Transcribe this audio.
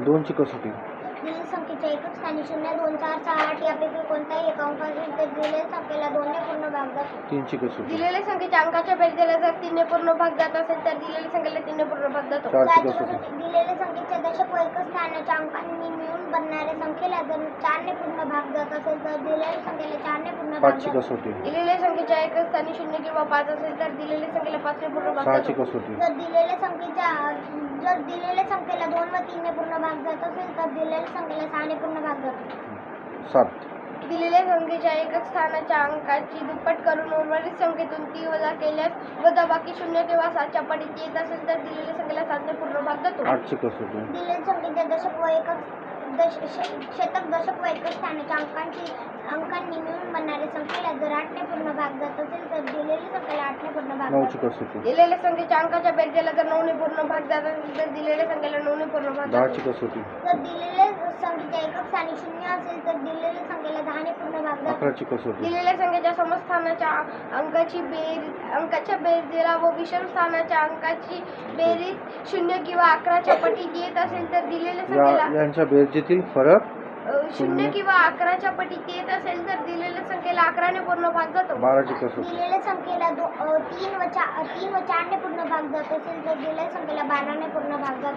दोनची कसोटी दिलेल्या संख्येच्या एकक स्थानी शून्य दोन चार सहा आठ यापैकी कोणताही एक अंक असेल तर दिलेल्या संख्येला दोनने पूर्ण भाग जातो. तीनची कसोटी दिलेल्या संख्येच्या अंकाच्या बेरजेला जर तीनने पूर्ण भाग जात असेल तर दिलेल्या संख्येला तीनने पूर्ण भाग जातो. चारची चारची कसोटी कसोटी. दिलेल्या संख्येच्या दशक व एकक स्थानाच्या अंकांनी मिळून बनणाऱ्या संख्येला जर चारने पूर्ण भाग जात असेल तर दिलेल्या संख्येला चारने पूर्ण भाग पाचची जातो. कसोटी दिलेल्या संख्येच्या एकक स्थानी शून्य किंवा पाच असेल तर दिलेल्या संख्येला पाचने पूर्ण भाग सहाची जातो. कसोटी जर दिलेल्या संख्येच्या जर दिलेल्या संख्येला दोन व तीनने पूर्ण भाग जात असेल तर दिलेल्या संख्येला सहाने पूर्ण भाग जातो सात. दिलेल्या संख्येच्या एकक स्थानाच्या अंकाची दुप्पट करून उर्वरित संख्येतून ती वजा केल्यास वजाबाकी शून्य किंवा सातच्या पटीत येत असेल तर दिलेल्या संख्येला सातने पूर्ण भाग जातो कसोटी दिलेल्या संख्येच्या दशक व एकक दश शे- शतक दशक व एकक स्थानाच्या अंकांची अंकांनी मिळून बनणाऱ्या संख्येला जर आठने पूर्ण भाग जात असेल आठने पूर्ण भाग नऊची कसोटी. दिलेल्या संख्येच्या अंकाच्या बेरजेला जर नऊने पूर्ण भाग जात असेल तर दिलेल्या संख्येला नऊने पूर्ण भाग दहाची कसोटी. जर दिलेल्या संख्येच्या एकक स्थानी शून्य असेल तर दिलेल्या संख्येला दहाने पूर्ण भाग जातो अकराची कसोटी. दिलेल्या संख्येच्या समस्थानाच्या अंकाची बेरीज अंकाच्या बेरजेला व विषम स्थानाच्या अंकाची बेरीज शून्य किंवा अकराच्या पटीत येत असेल तर दिलेल्या या संख्येला यांच्या बेरजेतील फरक अ, शून्य किंवा अकराच्या पटीत येत असेल तर दिलेल्या संख्येला अकराने पूर्ण भाग जातो. बाराची कसोटी दिलेल्या संख्येला दो तीन व चार तीन व चारने पूर्ण भाग जात. असेल तर दिलेल्या संख्येला बाराने पूर्ण भाग जातो.